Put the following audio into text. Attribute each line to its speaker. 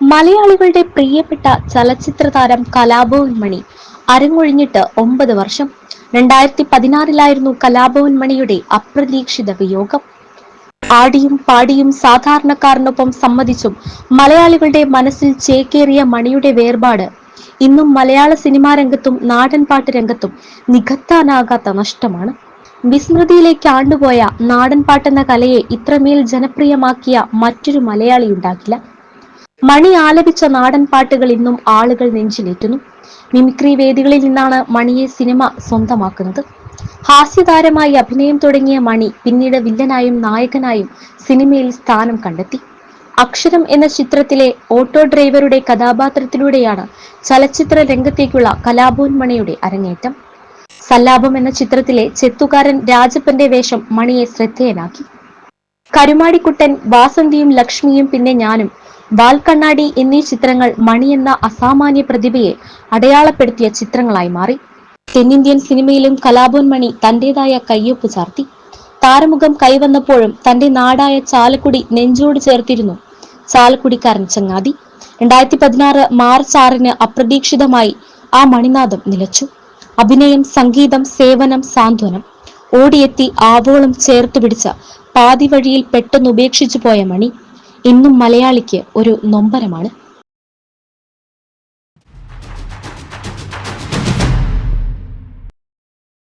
Speaker 1: മലയാളികളുടെ പ്രിയപ്പെട്ട ചലച്ചിത്ര താരം കലാഭവൻ മണി അരങ്ങൊഴിഞ്ഞിട്ട് ഒമ്പത് വർഷം. രണ്ടായിരത്തി പതിനാറിലായിരുന്നു കലാഭവൻ മണിയുടെ അപ്രതീക്ഷിത വിയോഗം. ആടിയും പാടിയും സാധാരണക്കാരനൊപ്പം സമ്മതിച്ചും മലയാളികളുടെ മനസ്സിൽ ചേക്കേറിയ മണിയുടെ വേർപാട് ഇന്നും മലയാള സിനിമാ രംഗത്തും നാടൻപാട്ട് രംഗത്തും നികത്താനാകാത്ത നഷ്ടമാണ്. വിസ്മൃതിയിലേക്ക് ആണ്ടുപോയ നാടൻപാട്ടെന്ന കലയെ ഇത്രമേൽ ജനപ്രിയമാക്കിയ മറ്റൊരു മലയാളി ഉണ്ടാകില്ല. മണി ആലപിച്ച നാടൻ പാട്ടുകൾ ഇന്നും ആളുകൾ നെഞ്ചിലേറ്റുന്നു. മിമിക്രി വേദികളിൽ നിന്നാണ് മണിയെ സിനിമ സ്വന്തമാക്കുന്നത്. ഹാസ്യതാരമായി അഭിനയം തുടങ്ങിയ മണി പിന്നീട് വില്ലനായും നായകനായും സിനിമയിൽ സ്ഥാനം കണ്ടെത്തി. അക്ഷരം എന്ന ചിത്രത്തിലെ ഓട്ടോ ഡ്രൈവറുടെ കഥാപാത്രത്തിലൂടെയാണ് ചലച്ചിത്ര രംഗത്തേക്കുള്ള കലാഭവൻ മണിയുടെ അരങ്ങേറ്റം. സല്ലാപം എന്ന ചിത്രത്തിലെ ചെത്തുകാരൻ രാജപ്പന്റെ വേഷം മണിയെ ശ്രദ്ധേയനാക്കി. കരുമാടിക്കുട്ടൻ വാസന്തിയും ലക്ഷ്മിയും പിന്നെ ഞാനും വാൽക്കണ്ണാടി എന്നീ ചിത്രങ്ങൾ മണി എന്ന അസാമാന്യ പ്രതിഭയെ അടയാളപ്പെടുത്തിയ ചിത്രങ്ങളായി മാറി. തെന്നിന്ത്യൻ സിനിമയിലും കലാഭവൻ മണി തന്റേതായ കയ്യൊപ്പ് ചാർത്തി. താരമുഖം കൈവന്നപ്പോഴും തന്റെ നാടായ ചാലക്കുടി നെഞ്ചോട് ചേർത്തിരുന്നു. ചാലക്കുടിക്കാരൻ ചങ്ങാതി. രണ്ടായിരത്തി പതിനാറ് മാർച്ച് ആറിന് അപ്രതീക്ഷിതമായി ആ മണിനാഥം നിലച്ചു. അഭിനയം സംഗീതം സേവനം സാന്ത്വനം. ഓടിയെത്തി ആവോളം ചേർത്ത് പിടിച്ച പാതി വഴിയിൽ പെട്ടെന്ന് ഉപേക്ഷിച്ചു പോയ മണി ഇന്നും മലയാളിക്ക് ഒരു നൊമ്പരമാണ്.